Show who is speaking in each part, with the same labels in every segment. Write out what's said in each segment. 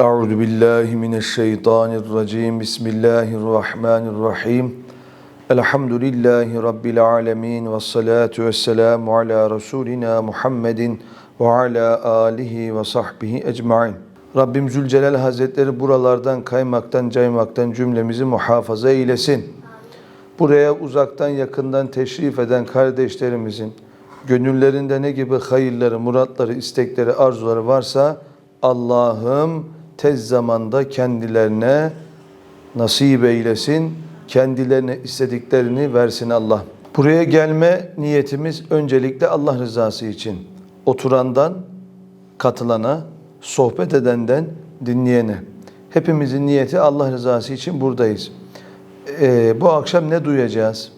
Speaker 1: Euzu billahi mineşşeytanirracim. Bismillahirrahmanirrahim. Elhamdülillahi rabbil alamin ve salatu vesselamu ala rasulina Muhammedin ve ala alihi ve sahbihi ecmaîn. Rabbim Zülcelal Hazretleri buralardan kaymaktan caymaktan cümlemizi muhafaza eylesin. Buraya uzaktan yakından teşrif eden kardeşlerimizin gönüllerinde ne gibi hayırları, muratları, istekleri, arzuları varsa Allah'ım tez zamanda kendilerine nasip eylesin. Kendilerine istediklerini versin Allah. Buraya gelme niyetimiz öncelikle Allah rızası için. Oturandan, katılana, sohbet edenden, dinleyene. Hepimizin niyeti Allah rızası için buradayız. Ee, bu akşam ne duyacağız?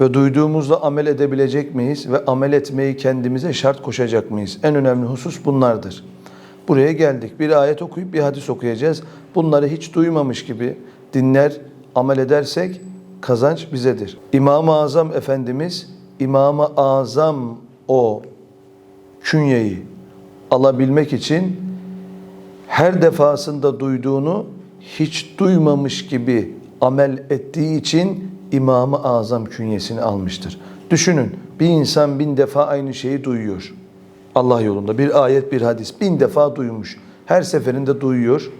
Speaker 1: Ve duyduğumuzla amel edebilecek miyiz? Ve amel etmeyi kendimize şart koşacak mıyız? En önemli husus bunlardır. Buraya geldik. Bir ayet okuyup bir hadis okuyacağız. Bunları hiç duymamış gibi dinler, amel edersek kazanç bizedir. İmam-ı Azam Efendimiz, İmam-ı Azam o künyeyi alabilmek için her defasında duyduğunu hiç duymamış gibi amel ettiği için İmam-ı Azam künyesini almıştır. Düşünün bir insan bin defa aynı şeyi duyuyor. Allah yolunda bir ayet bir hadis bin defa duymuş. Her seferinde duyuyor.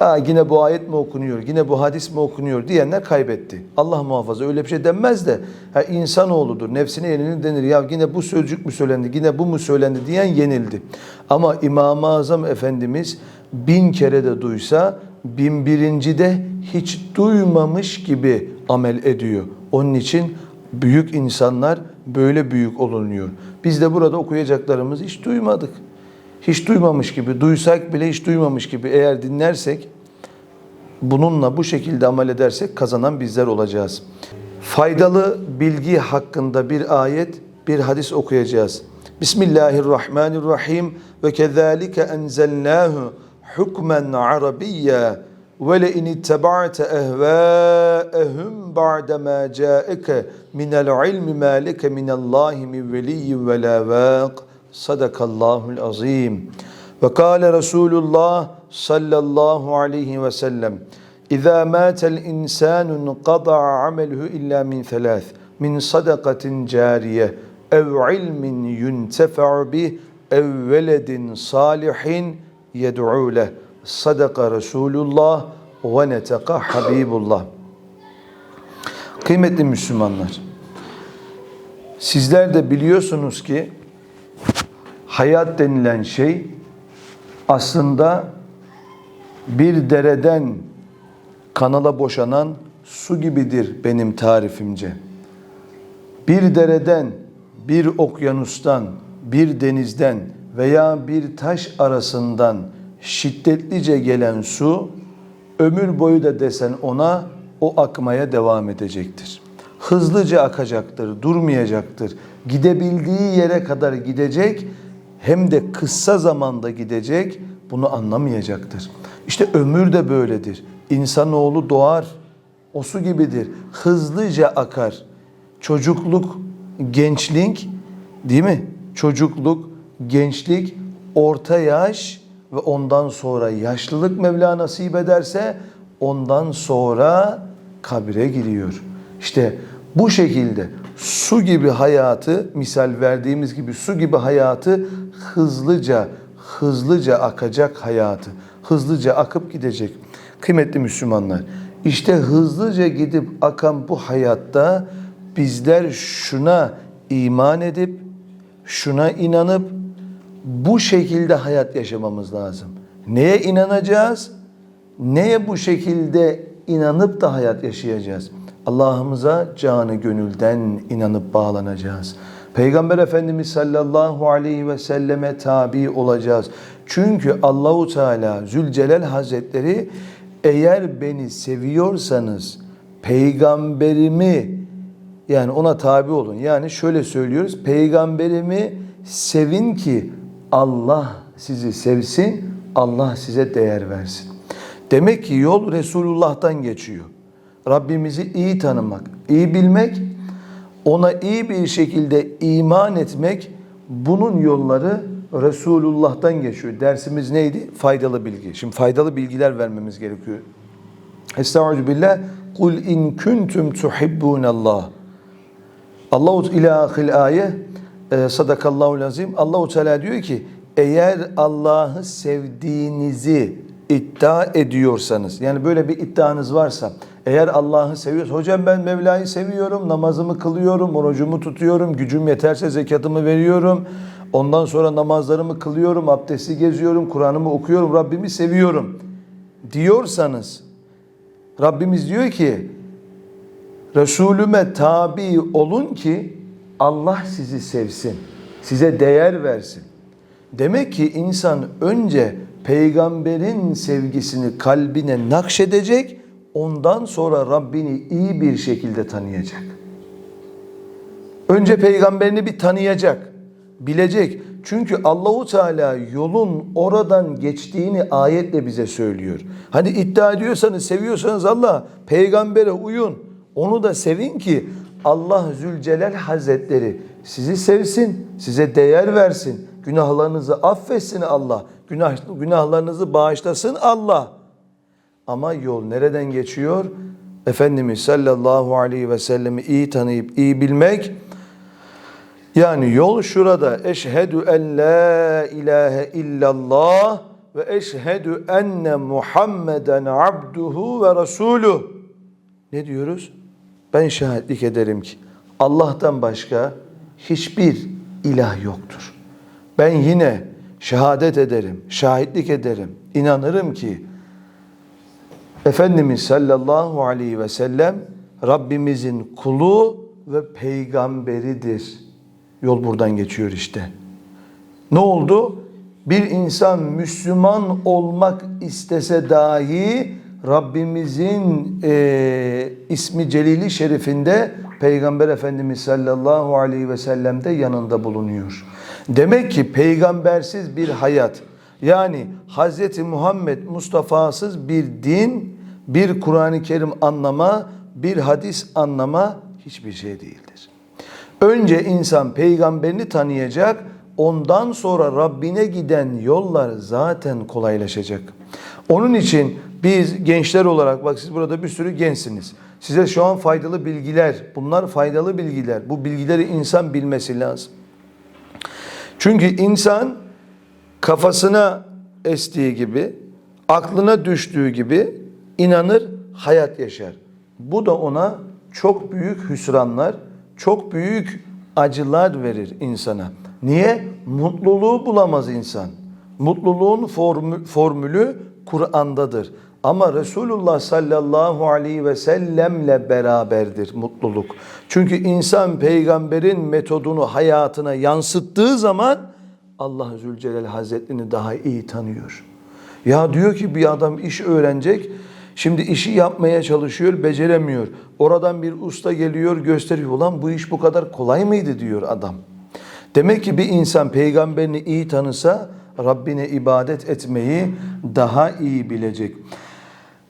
Speaker 1: Aa, yine bu ayet mi okunuyor, yine bu hadis mi okunuyor diyenler kaybetti. Allah muhafaza öyle bir şey denmez de ha, insanoğludur, nefsine yenilir denir. Ya yine bu sözcük mü söylendi, yine bu mu söylendi diyen yenildi. Ama İmam-ı Azam Efendimiz bin kere de duysa bin birinci de hiç duymamış gibi amel ediyor. Onun için büyük insanlar böyle büyük olunuyor. Biz de burada okuyacaklarımızı hiç duymadık. Hiç duymamış gibi, duysak bile hiç duymamış gibi eğer dinlersek, bununla bu şekilde amel edersek kazanan bizler olacağız. Faydalı bilgi hakkında bir ayet, bir hadis okuyacağız. Bismillahirrahmanirrahim ve kezalike enzelnahu hukmen arabiyya ve le in ittaba'te ehvâehum ba'de ma câeke minel ilmi ma leke minallahi min veliyyin ve la vâq. Sadakallahul azim. Ve kâle Resulullah sallallahu aleyhi ve sellem İzâ mâtel insânun qada'a ameluhu illa min thelâth min sadakatin cariye ev ilmin yuntefa'u bih ev veledin salihin yed'u leh. Sadaka Resulullah ve neteka Habibullah. Kıymetli Müslümanlar, sizler de biliyorsunuz ki hayat denilen şey aslında bir dereden kanala boşanan su gibidir benim tarifimce. Bir dereden, bir okyanustan, bir denizden veya bir taş arasından şiddetlice gelen su ömür boyu da desen ona o akmaya devam edecektir. Hızlıca akacaktır, durmayacaktır. Gidebildiği yere kadar gidecek hem de kısa zamanda gidecek bunu anlamayacaktır. İşte ömür de böyledir. İnsanoğlu doğar, o su gibidir. Hızlıca akar. Çocukluk, gençlik değil mi? Çocukluk, gençlik, orta yaş ve ondan sonra yaşlılık Mevla nasip ederse ondan sonra kabire giriyor. İşte bu şekilde su gibi hayatı misal verdiğimiz gibi su gibi hayatı hızlıca hızlıca akacak hayatı. Hızlıca akıp gidecek. Kıymetli Müslümanlar, işte hızlıca gidip akan bu hayatta bizler şuna iman edip şuna inanıp bu şekilde hayat yaşamamız lazım. Neye inanacağız? Neye bu şekilde inanıp da hayat yaşayacağız? Allah'ımıza canı gönülden inanıp bağlanacağız. Peygamber Efendimiz sallallahu aleyhi ve selleme tabi olacağız. Çünkü Allahu Teala Zülcelal Hazretleri eğer beni seviyorsanız peygamberimi yani ona tabi olun. Yani şöyle söylüyoruz. Peygamberimi sevin ki Allah sizi sevsin, Allah size değer versin. Demek ki yol Resulullah'tan geçiyor. Rabbimizi iyi tanımak, iyi bilmek, ona iyi bir şekilde iman etmek, bunun yolları Resulullah'tan geçiyor. Dersimiz neydi? Faydalı bilgi. Şimdi faydalı bilgiler vermemiz gerekiyor. Estaizu billah. Kul in kuntum tuhibbunallah. Allahu ilahil ayet e, sadakallahu lazim. Allahu Teala diyor ki eğer Allah'ı sevdiğinizi iddia ediyorsanız yani böyle bir iddianız varsa eğer Allah'ı seviyorsanız hocam ben Mevla'yı seviyorum namazımı kılıyorum orucumu tutuyorum gücüm yeterse zekatımı veriyorum ondan sonra namazlarımı kılıyorum abdesti geziyorum Kur'an'ımı okuyorum Rabbimi seviyorum diyorsanız Rabbimiz diyor ki Resulüme tabi olun ki Allah sizi sevsin. Size değer versin. Demek ki insan önce peygamberin sevgisini kalbine nakşedecek, ondan sonra Rabbini iyi bir şekilde tanıyacak. Önce peygamberini bir tanıyacak, bilecek. Çünkü Allahu Teala yolun oradan geçtiğini ayetle bize söylüyor. Hani iddia ediyorsanız, seviyorsanız Allah, peygambere uyun. Onu da sevin ki Allah Zülcelal Hazretleri sizi sevsin, size değer versin. Günahlarınızı affetsin Allah. Günah, günahlarınızı bağışlasın Allah. Ama yol nereden geçiyor? Efendimiz sallallahu aleyhi ve sellemi iyi tanıyıp iyi bilmek. Yani yol şurada. Eşhedü en la ilahe illallah ve eşhedü enne Muhammeden abduhu ve resuluh. Ne diyoruz? Ben şahitlik ederim ki Allah'tan başka hiçbir ilah yoktur. Ben yine şehadet ederim, şahitlik ederim, inanırım ki Efendimiz sallallahu aleyhi ve sellem Rabbimizin kulu ve peygamberidir. Yol buradan geçiyor işte. Ne oldu? Bir insan Müslüman olmak istese dahi Rabbimizin e, ismi celili şerifinde Peygamber Efendimiz sallallahu aleyhi ve sellem yanında bulunuyor. Demek ki peygambersiz bir hayat yani Hz. Muhammed Mustafa'sız bir din, bir Kur'an-ı Kerim anlama, bir hadis anlama hiçbir şey değildir. Önce insan peygamberini tanıyacak, ondan sonra Rabbine giden yollar zaten kolaylaşacak. Onun için biz gençler olarak bak siz burada bir sürü gençsiniz. Size şu an faydalı bilgiler, bunlar faydalı bilgiler. Bu bilgileri insan bilmesi lazım. Çünkü insan kafasına estiği gibi, aklına düştüğü gibi inanır, hayat yaşar. Bu da ona çok büyük hüsranlar, çok büyük acılar verir insana. Niye? Mutluluğu bulamaz insan. Mutluluğun formü, formülü Kur'an'dadır. Ama Resulullah sallallahu aleyhi ve sellemle beraberdir mutluluk. Çünkü insan peygamberin metodunu hayatına yansıttığı zaman Allah Zülcelal Hazretlerini daha iyi tanıyor. Ya diyor ki bir adam iş öğrenecek. Şimdi işi yapmaya çalışıyor, beceremiyor. Oradan bir usta geliyor, gösteriyor. Ulan bu iş bu kadar kolay mıydı diyor adam. Demek ki bir insan peygamberini iyi tanısa Rabbine ibadet etmeyi daha iyi bilecek.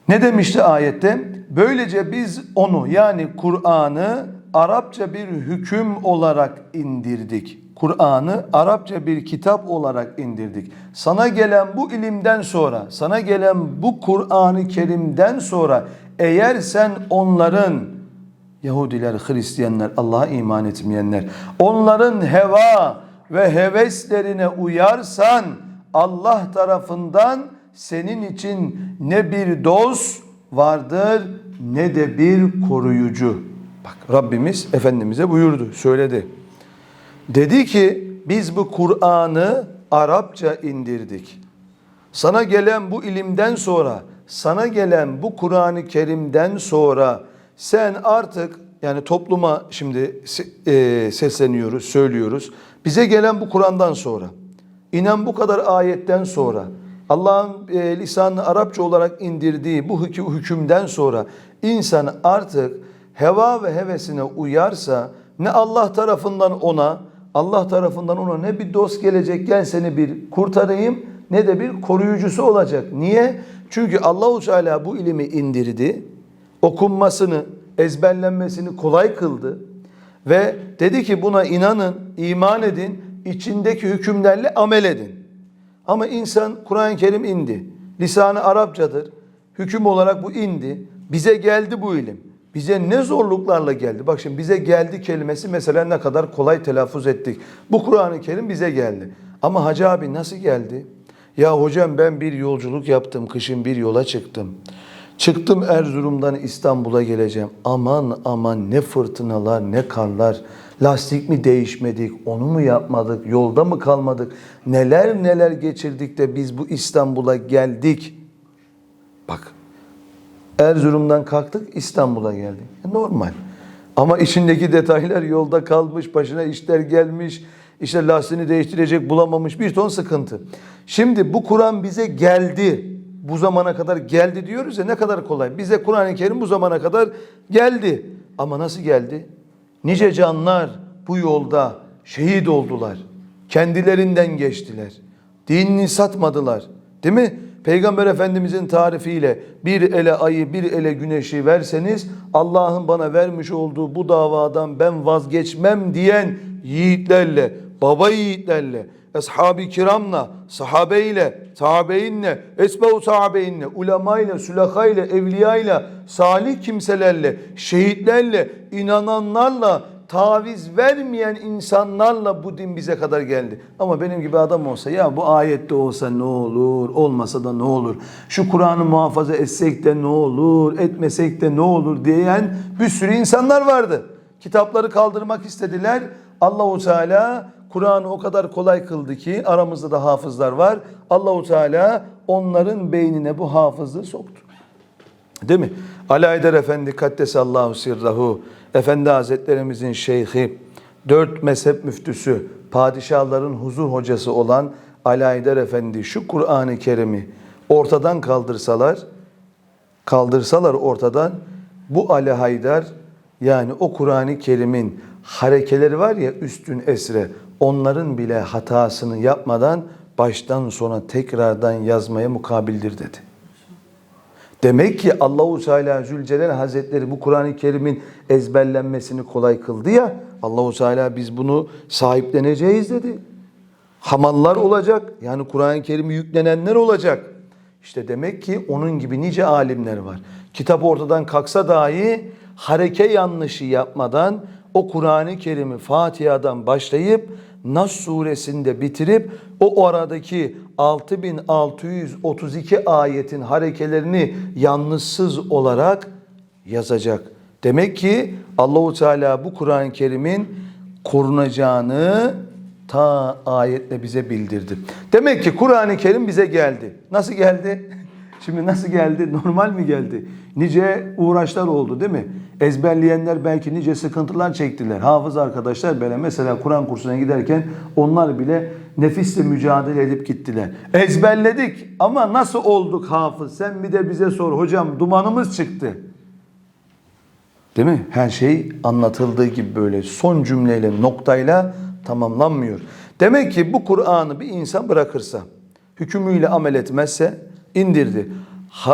Speaker 1: Ne demişti ayette? Böylece biz onu yani Kur'an'ı Arapça bir hüküm olarak indirdik. Kur'an'ı Arapça bir kitap olarak indirdik. Sana gelen bu ilimden sonra, sana gelen bu Kur'an-ı Kerim'den sonra eğer sen onların Yahudiler, Hristiyanlar, Allah'a iman etmeyenler, onların heva ve heveslerine uyarsan Allah tarafından senin için ne bir dost vardır ne de bir koruyucu. Bak Rabbimiz Efendimiz'e buyurdu, söyledi. Dedi ki biz bu Kur'an'ı Arapça indirdik. Sana gelen bu ilimden sonra, sana gelen bu Kur'an-ı Kerim'den sonra sen artık yani topluma şimdi e, sesleniyoruz, söylüyoruz. Bize gelen bu Kur'an'dan sonra, inen bu kadar ayetten sonra, Allah'ın e, lisanını Arapça olarak indirdiği bu hükümden sonra insan artık heva ve hevesine uyarsa ne Allah tarafından ona, Allah tarafından ona ne bir dost gelecek gel seni bir kurtarayım ne de bir koruyucusu olacak. Niye? Çünkü Allahu Teala bu ilimi indirdi. Okunmasını, ezberlenmesini kolay kıldı ve dedi ki buna inanın, iman edin. içindeki hükümlerle amel edin. Ama insan Kur'an-ı Kerim indi. Lisanı Arapçadır. Hüküm olarak bu indi. Bize geldi bu ilim. Bize ne zorluklarla geldi. Bak şimdi bize geldi kelimesi mesela ne kadar kolay telaffuz ettik. Bu Kur'an-ı Kerim bize geldi. Ama Hacı abi nasıl geldi? Ya hocam ben bir yolculuk yaptım. Kışın bir yola çıktım. Çıktım Erzurum'dan İstanbul'a geleceğim. Aman aman ne fırtınalar ne karlar. Lastik mi değişmedik, onu mu yapmadık, yolda mı kalmadık? Neler neler geçirdik de biz bu İstanbul'a geldik. Bak Erzurum'dan kalktık İstanbul'a geldik. E, Normal. Ama içindeki detaylar yolda kalmış, başına işler gelmiş, işte lastiğini değiştirecek bulamamış bir ton sıkıntı. Şimdi bu Kur'an bize geldi. Bu zamana kadar geldi diyoruz ya ne kadar kolay. Bize Kur'an-ı Kerim bu zamana kadar geldi. Ama nasıl geldi? Nice canlar bu yolda şehit oldular. Kendilerinden geçtiler. Dinini satmadılar. Değil mi? Peygamber Efendimizin tarifiyle bir ele ayı bir ele güneşi verseniz Allah'ın bana vermiş olduğu bu davadan ben vazgeçmem diyen yiğitlerle, baba yiğitlerle, ashab-ı kiramla, sahabeyle, tabeinle, esbe-u tabeinle, ulemayla, sülakayla, evliyayla, salih kimselerle, şehitlerle, inananlarla, taviz vermeyen insanlarla bu din bize kadar geldi. Ama benim gibi adam olsa ya bu ayette olsa ne olur, olmasa da ne olur? Şu Kur'an'ı muhafaza etsek de ne olur, etmesek de ne olur diyen bir sürü insanlar vardı. Kitapları kaldırmak istediler. Allahu Teala Kur'an'ı o kadar kolay kıldı ki aramızda da hafızlar var. Allahu Teala onların beynine bu hafızlığı soktu. Değil mi? Aydar Efendi Kaddesallahu sirrahu Efendi Hazretlerimizin şeyhi, dört mezhep müftüsü, padişahların huzur hocası olan Aydar Efendi şu Kur'an-ı Kerim'i ortadan kaldırsalar, kaldırsalar ortadan bu Ali Haydar yani o Kur'an-ı Kerim'in harekeleri var ya üstün esre onların bile hatasını yapmadan baştan sona tekrardan yazmaya mukabildir dedi. Demek ki Allahu Teala Zülcelal Hazretleri bu Kur'an-ı Kerim'in ezberlenmesini kolay kıldı ya. Allahu Teala biz bunu sahipleneceğiz dedi. Hamallar olacak. Yani Kur'an-ı Kerim'i yüklenenler olacak. İşte demek ki onun gibi nice alimler var. Kitap ortadan kalksa dahi hareke yanlışı yapmadan o Kur'an-ı Kerim'i Fatiha'dan başlayıp Nas suresinde bitirip o aradaki 6632 ayetin harekelerini yalnızsız olarak yazacak. Demek ki Allahu Teala bu Kur'an-ı Kerim'in korunacağını ta ayetle bize bildirdi. Demek ki Kur'an-ı Kerim bize geldi. Nasıl geldi? Şimdi nasıl geldi? Normal mi geldi? Nice uğraşlar oldu değil mi? Ezberleyenler belki nice sıkıntılar çektiler. Hafız arkadaşlar böyle mesela Kur'an kursuna giderken onlar bile nefisle mücadele edip gittiler. Ezberledik ama nasıl olduk hafız? Sen bir de bize sor. Hocam dumanımız çıktı. Değil mi? Her şey anlatıldığı gibi böyle son cümleyle, noktayla tamamlanmıyor. Demek ki bu Kur'an'ı bir insan bırakırsa, hükmüyle amel etmezse indirdi.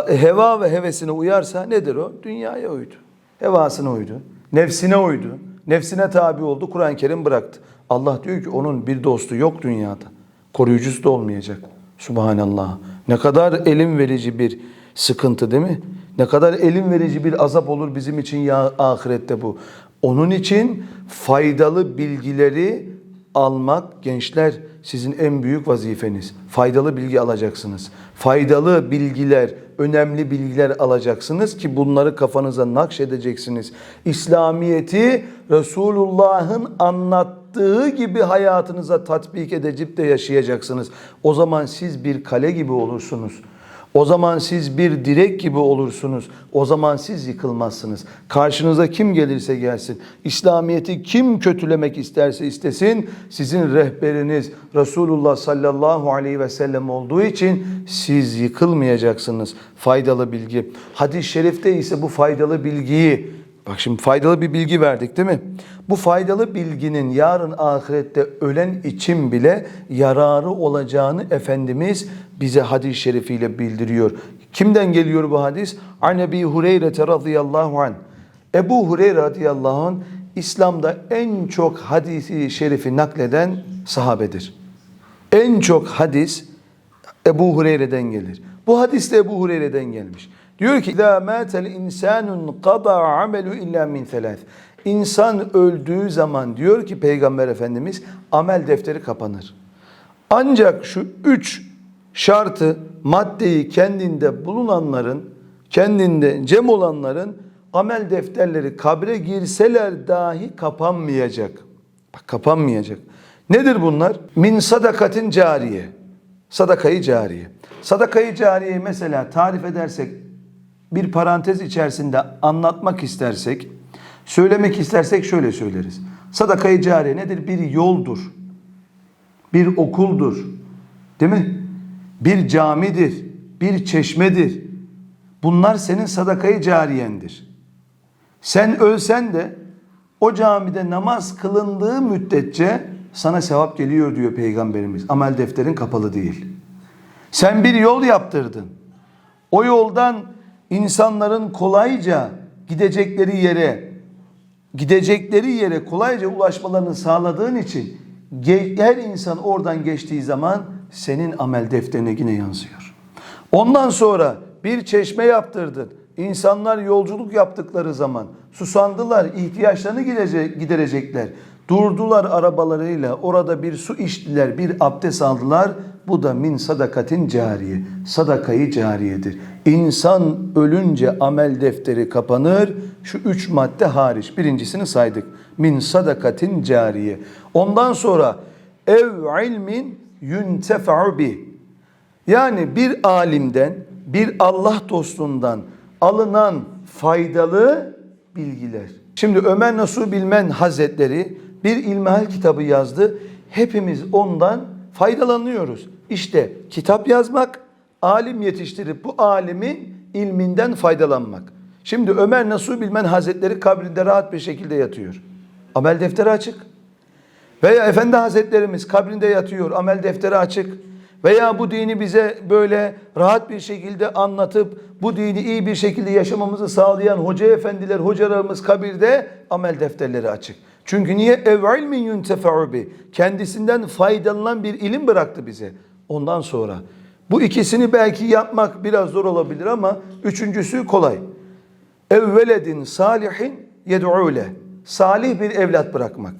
Speaker 1: Heva ve hevesine uyarsa nedir o? Dünyaya uydu. Hevasına uydu. Nefsine uydu. Nefsine tabi oldu. Kur'an-ı Kerim bıraktı. Allah diyor ki onun bir dostu yok dünyada. Koruyucusu da olmayacak. Subhanallah. Ne kadar elim verici bir sıkıntı değil mi? Ne kadar elim verici bir azap olur bizim için ya ahirette bu. Onun için faydalı bilgileri almak gençler sizin en büyük vazifeniz. Faydalı bilgi alacaksınız. Faydalı bilgiler, önemli bilgiler alacaksınız ki bunları kafanıza nakşedeceksiniz. İslamiyeti Resulullah'ın anlattığı gibi hayatınıza tatbik edecek de yaşayacaksınız. O zaman siz bir kale gibi olursunuz. O zaman siz bir direk gibi olursunuz. O zaman siz yıkılmazsınız. Karşınıza kim gelirse gelsin, İslamiyet'i kim kötülemek isterse istesin, sizin rehberiniz Resulullah sallallahu aleyhi ve sellem olduğu için siz yıkılmayacaksınız. Faydalı bilgi. Hadis-i şerifte ise bu faydalı bilgiyi Bak şimdi faydalı bir bilgi verdik değil mi? Bu faydalı bilginin yarın ahirette ölen için bile yararı olacağını Efendimiz bize hadis-i şerifiyle bildiriyor. Kimden geliyor bu hadis? An Ebi Hureyre radıyallahu anh. Ebu Hureyre radıyallahu anh İslam'da en çok hadisi şerifi nakleden sahabedir. En çok hadis Ebu Hureyre'den gelir. Bu hadis de Ebu Hureyre'den gelmiş. Diyor ki İzâ mâtel insânun qada amelu illa min thelath. İnsan öldüğü zaman diyor ki Peygamber Efendimiz amel defteri kapanır. Ancak şu üç şartı, maddeyi kendinde bulunanların, kendinde cem olanların amel defterleri kabre girseler dahi kapanmayacak. Bak kapanmayacak. Nedir bunlar? Min sadakatin cariye. Sadakayı cariye. Sadakayı cariyeyi mesela tarif edersek, bir parantez içerisinde anlatmak istersek, söylemek istersek şöyle söyleriz. Sadakayı cariye nedir? Bir yoldur bir okuldur. Değil mi? Bir camidir, bir çeşmedir. Bunlar senin sadakayı cariyendir. Sen ölsen de o camide namaz kılındığı müddetçe sana sevap geliyor diyor Peygamberimiz. Amel defterin kapalı değil. Sen bir yol yaptırdın. O yoldan insanların kolayca gidecekleri yere gidecekleri yere kolayca ulaşmalarını sağladığın için her insan oradan geçtiği zaman senin amel defterine yine yansıyor. Ondan sonra bir çeşme yaptırdın. İnsanlar yolculuk yaptıkları zaman susandılar, ihtiyaçlarını giderecekler. Durdular arabalarıyla, orada bir su içtiler, bir abdest aldılar. Bu da min sadakatin cariye. Sadakayı cariyedir. İnsan ölünce amel defteri kapanır. Şu üç madde hariç. Birincisini saydık. Min sadakatin cariye. Ondan sonra ev ilmin yuntefa'u bi. Yani bir alimden, bir Allah dostundan alınan faydalı bilgiler. Şimdi Ömer Nasuh Bilmen Hazretleri bir ilmihal kitabı yazdı. Hepimiz ondan faydalanıyoruz. İşte kitap yazmak, alim yetiştirip bu alimin ilminden faydalanmak. Şimdi Ömer Nasuh Bilmen Hazretleri kabrinde rahat bir şekilde yatıyor. Amel defteri açık. Veya Efendi Hazretlerimiz kabrinde yatıyor, amel defteri açık. Veya bu dini bize böyle rahat bir şekilde anlatıp bu dini iyi bir şekilde yaşamamızı sağlayan hoca efendiler, hocalarımız kabirde amel defterleri açık. Çünkü niye? Ev ilmin yuntefa'u bi. Kendisinden faydalanan bir ilim bıraktı bize. Ondan sonra bu ikisini belki yapmak biraz zor olabilir ama üçüncüsü kolay. Evveledin salihin yed'ule. Salih bir evlat bırakmak.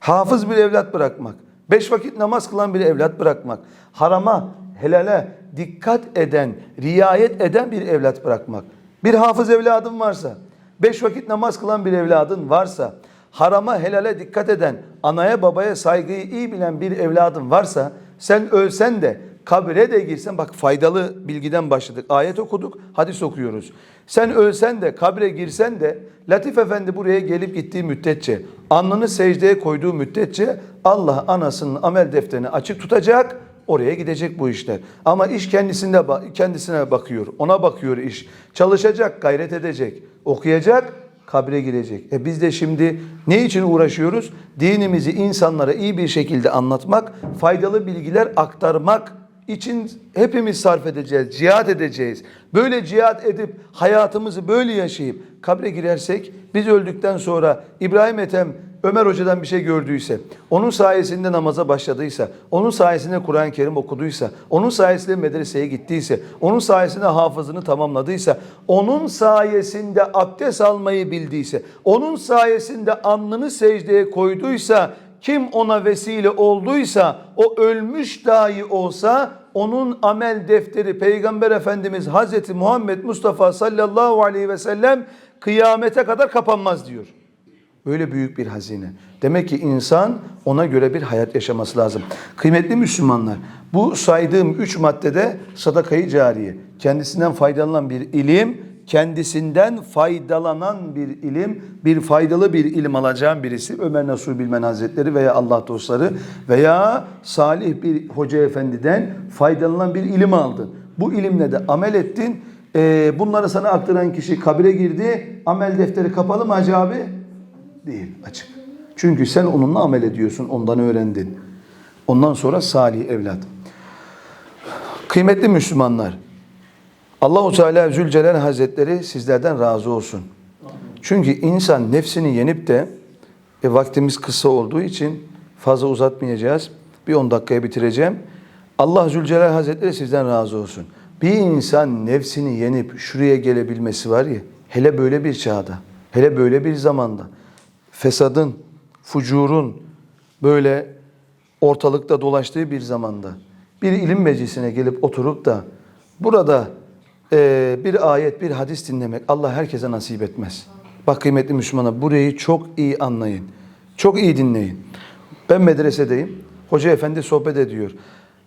Speaker 1: Hafız bir evlat bırakmak. Beş vakit namaz kılan bir evlat bırakmak. Harama, helale dikkat eden, riayet eden bir evlat bırakmak. Bir hafız evladın varsa, beş vakit namaz kılan bir evladın varsa, harama, helale dikkat eden, anaya babaya saygıyı iyi bilen bir evladın varsa, sen ölsen de kabire de girsen bak faydalı bilgiden başladık. Ayet okuduk, hadis okuyoruz. Sen ölsen de kabre girsen de Latif Efendi buraya gelip gittiği müddetçe, alnını secdeye koyduğu müddetçe Allah anasının amel defterini açık tutacak. Oraya gidecek bu işler. Ama iş kendisinde kendisine bakıyor. Ona bakıyor iş. Çalışacak, gayret edecek, okuyacak, kabre girecek. E biz de şimdi ne için uğraşıyoruz? Dinimizi insanlara iyi bir şekilde anlatmak, faydalı bilgiler aktarmak için hepimiz sarf edeceğiz, cihat edeceğiz. Böyle cihat edip hayatımızı böyle yaşayıp kabre girersek biz öldükten sonra İbrahim Ethem Ömer Hoca'dan bir şey gördüyse, onun sayesinde namaza başladıysa, onun sayesinde Kur'an-ı Kerim okuduysa, onun sayesinde medreseye gittiyse, onun sayesinde hafızını tamamladıysa, onun sayesinde abdest almayı bildiyse, onun sayesinde alnını secdeye koyduysa, kim ona vesile olduysa, o ölmüş dahi olsa, onun amel defteri Peygamber Efendimiz Hazreti Muhammed Mustafa sallallahu aleyhi ve sellem kıyamete kadar kapanmaz diyor. Böyle büyük bir hazine. Demek ki insan ona göre bir hayat yaşaması lazım. Kıymetli Müslümanlar, bu saydığım üç maddede sadakayı cariye, kendisinden faydalanan bir ilim, kendisinden faydalanan bir ilim, bir faydalı bir ilim alacağım birisi Ömer Nasuh Bilmen Hazretleri veya Allah dostları veya salih bir hoca efendiden faydalanan bir ilim aldın. Bu ilimle de amel ettin. Ee, bunları sana aktaran kişi kabire girdi. Amel defteri kapalı mı Hacı abi? Değil, açık. Çünkü sen onunla amel ediyorsun, ondan öğrendin. Ondan sonra salih evlat. Kıymetli Müslümanlar, Allahu Teala Zülcelal Hazretleri sizlerden razı olsun. Çünkü insan nefsini yenip de E, vaktimiz kısa olduğu için fazla uzatmayacağız. Bir 10 dakikaya bitireceğim. Allah Zülcelal Hazretleri sizden razı olsun. Bir insan nefsini yenip şuraya gelebilmesi var ya, hele böyle bir çağda, hele böyle bir zamanda, fesadın, fucurun böyle ortalıkta dolaştığı bir zamanda, bir ilim meclisine gelip oturup da burada eee, bir ayet, bir hadis dinlemek Allah herkese nasip etmez. Bak kıymetli Müslümanlar burayı çok iyi anlayın. Çok iyi dinleyin. Ben medresedeyim. Hoca efendi sohbet ediyor.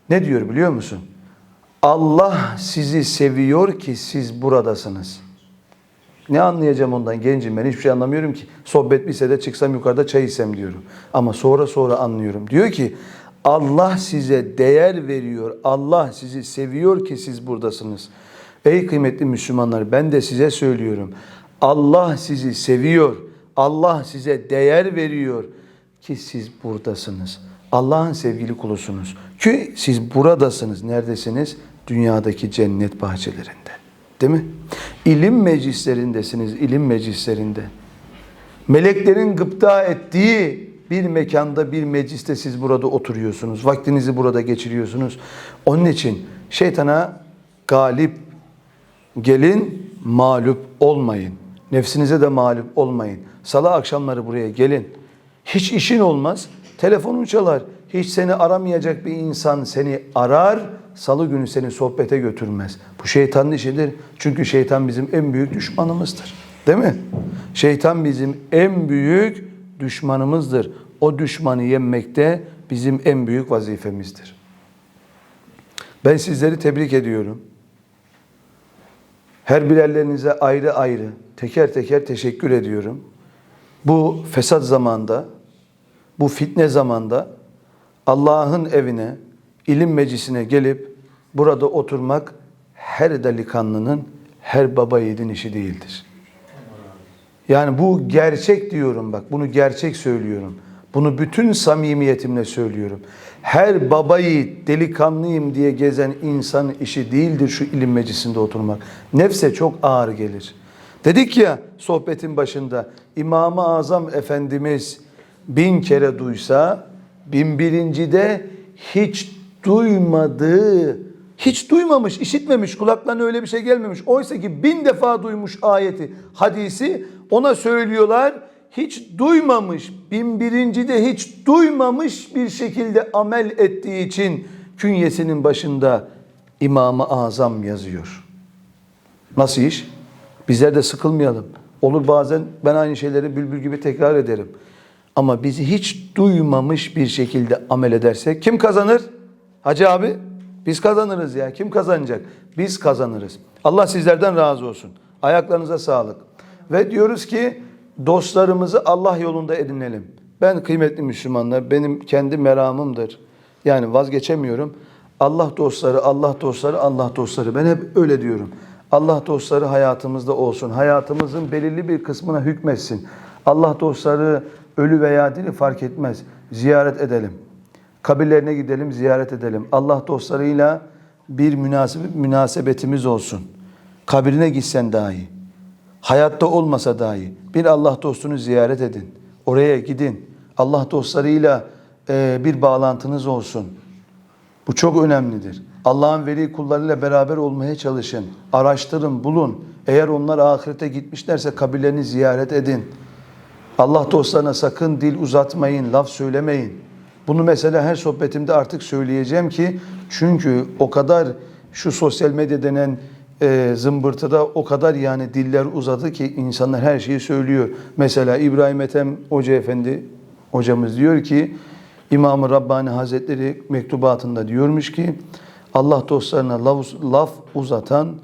Speaker 1: Ne diyor biliyor musun? Allah sizi seviyor ki siz buradasınız. Ne anlayacağım ondan gencim ben hiçbir şey anlamıyorum ki. Sohbet bitse de çıksam yukarıda çay içsem diyorum. Ama sonra sonra anlıyorum. Diyor ki Allah size değer veriyor. Allah sizi seviyor ki siz buradasınız. Ey kıymetli Müslümanlar ben de size söylüyorum. Allah sizi seviyor. Allah size değer veriyor ki siz buradasınız. Allah'ın sevgili kulusunuz. Ki siz buradasınız. Neredesiniz? Dünyadaki cennet bahçelerinde. Değil mi? İlim meclislerindesiniz, ilim meclislerinde. Meleklerin gıpta ettiği bir mekanda, bir mecliste siz burada oturuyorsunuz. Vaktinizi burada geçiriyorsunuz. Onun için şeytana galip gelin, mağlup olmayın. Nefsinize de mağlup olmayın. Salı akşamları buraya gelin. Hiç işin olmaz. Telefonun çalar. Hiç seni aramayacak bir insan seni arar. Salı günü seni sohbete götürmez. Bu şeytanın işidir. Çünkü şeytan bizim en büyük düşmanımızdır. Değil mi? Şeytan bizim en büyük düşmanımızdır. O düşmanı yenmekte bizim en büyük vazifemizdir. Ben sizleri tebrik ediyorum. Her birerlerinize ayrı ayrı, teker teker teşekkür ediyorum. Bu fesat zamanda, bu fitne zamanda Allah'ın evine, ilim meclisine gelip burada oturmak her delikanlının, her baba yiğidin işi değildir. Yani bu gerçek diyorum bak, bunu gerçek söylüyorum. Bunu bütün samimiyetimle söylüyorum. Her baba yiğit, delikanlıyım diye gezen insanın işi değildir şu ilim meclisinde oturmak. Nefse çok ağır gelir. Dedik ya sohbetin başında İmam-ı Azam Efendimiz bin kere duysa bin birincide hiç duymadığı, hiç duymamış, işitmemiş, kulaklarına öyle bir şey gelmemiş. Oysa ki bin defa duymuş ayeti, hadisi ona söylüyorlar. Hiç duymamış, bin birincide hiç duymamış bir şekilde amel ettiği için künyesinin başında İmam-ı Azam yazıyor. Nasıl iş? Bizler de sıkılmayalım. Olur bazen ben aynı şeyleri bülbül gibi tekrar ederim. Ama bizi hiç duymamış bir şekilde amel edersek kim kazanır? Hacı abi biz kazanırız ya. Kim kazanacak? Biz kazanırız. Allah sizlerden razı olsun. Ayaklarınıza sağlık. Ve diyoruz ki dostlarımızı Allah yolunda edinelim. Ben kıymetli Müslümanlar benim kendi meramımdır. Yani vazgeçemiyorum. Allah dostları, Allah dostları, Allah dostları. Ben hep öyle diyorum. Allah dostları hayatımızda olsun. Hayatımızın belirli bir kısmına hükmetsin. Allah dostları ölü veya diri fark etmez. Ziyaret edelim. Kabirlerine gidelim, ziyaret edelim. Allah dostlarıyla bir münasebet, münasebetimiz olsun. Kabrine gitsen dahi, hayatta olmasa dahi bir Allah dostunu ziyaret edin. Oraya gidin. Allah dostlarıyla e, bir bağlantınız olsun. Bu çok önemlidir. Allah'ın veli kullarıyla beraber olmaya çalışın. Araştırın, bulun. Eğer onlar ahirete gitmişlerse kabirlerini ziyaret edin. Allah dostlarına sakın dil uzatmayın, laf söylemeyin. Bunu mesela her sohbetimde artık söyleyeceğim ki çünkü o kadar şu sosyal medya denen e, zımbırtıda o kadar yani diller uzadı ki insanlar her şeyi söylüyor. Mesela İbrahim Ethem Hoca Efendi hocamız diyor ki İmam-ı Rabbani Hazretleri mektubatında diyormuş ki Allah dostlarına laf, laf uzatan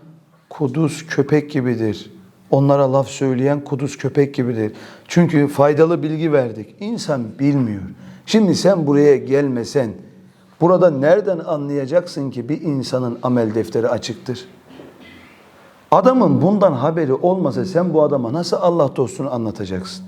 Speaker 1: kuduz köpek gibidir. Onlara laf söyleyen kuduz köpek gibidir. Çünkü faydalı bilgi verdik. İnsan bilmiyor. Şimdi sen buraya gelmesen burada nereden anlayacaksın ki bir insanın amel defteri açıktır? Adamın bundan haberi olmasa sen bu adama nasıl Allah dostunu anlatacaksın?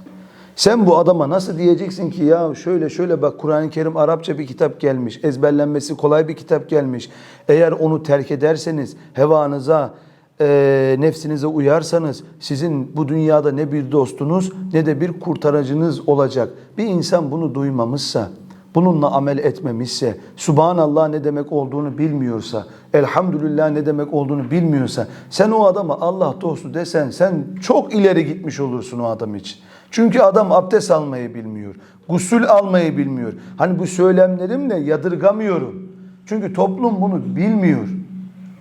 Speaker 1: Sen bu adama nasıl diyeceksin ki ya şöyle şöyle bak Kur'an-ı Kerim Arapça bir kitap gelmiş. Ezberlenmesi kolay bir kitap gelmiş. Eğer onu terk ederseniz hevanıza, e, nefsinize uyarsanız sizin bu dünyada ne bir dostunuz ne de bir kurtarıcınız olacak. Bir insan bunu duymamışsa, bununla amel etmemişse, Subhanallah ne demek olduğunu bilmiyorsa, Elhamdülillah ne demek olduğunu bilmiyorsa, sen o adama Allah dostu desen sen çok ileri gitmiş olursun o adam için. Çünkü adam abdest almayı bilmiyor, gusül almayı bilmiyor. Hani bu söylemlerimle yadırgamıyorum. Çünkü toplum bunu bilmiyor.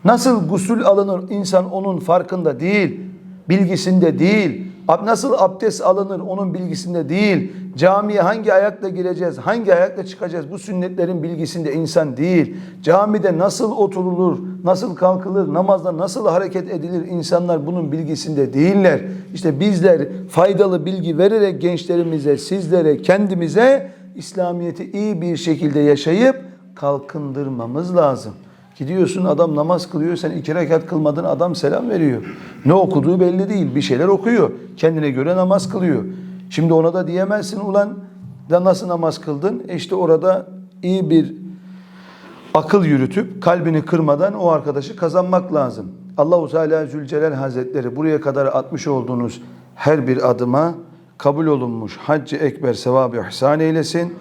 Speaker 1: Nasıl gusül alınır insan onun farkında değil, bilgisinde değil. Nasıl abdest alınır onun bilgisinde değil. Camiye hangi ayakla gireceğiz, hangi ayakla çıkacağız bu sünnetlerin bilgisinde insan değil. Camide nasıl oturulur, nasıl kalkılır, namazda nasıl hareket edilir insanlar bunun bilgisinde değiller. İşte bizler faydalı bilgi vererek gençlerimize, sizlere, kendimize İslamiyet'i iyi bir şekilde yaşayıp kalkındırmamız lazım. Gidiyorsun adam namaz kılıyor, sen iki rekat kılmadın adam selam veriyor. Ne okuduğu belli değil, bir şeyler okuyor. Kendine göre namaz kılıyor. Şimdi ona da diyemezsin ulan da nasıl namaz kıldın? E işte orada iyi bir akıl yürütüp kalbini kırmadan o arkadaşı kazanmak lazım. Allahu Teala Zülcelal Hazretleri buraya kadar atmış olduğunuz her bir adıma kabul olunmuş Haccı Ekber sevabı ihsan eylesin.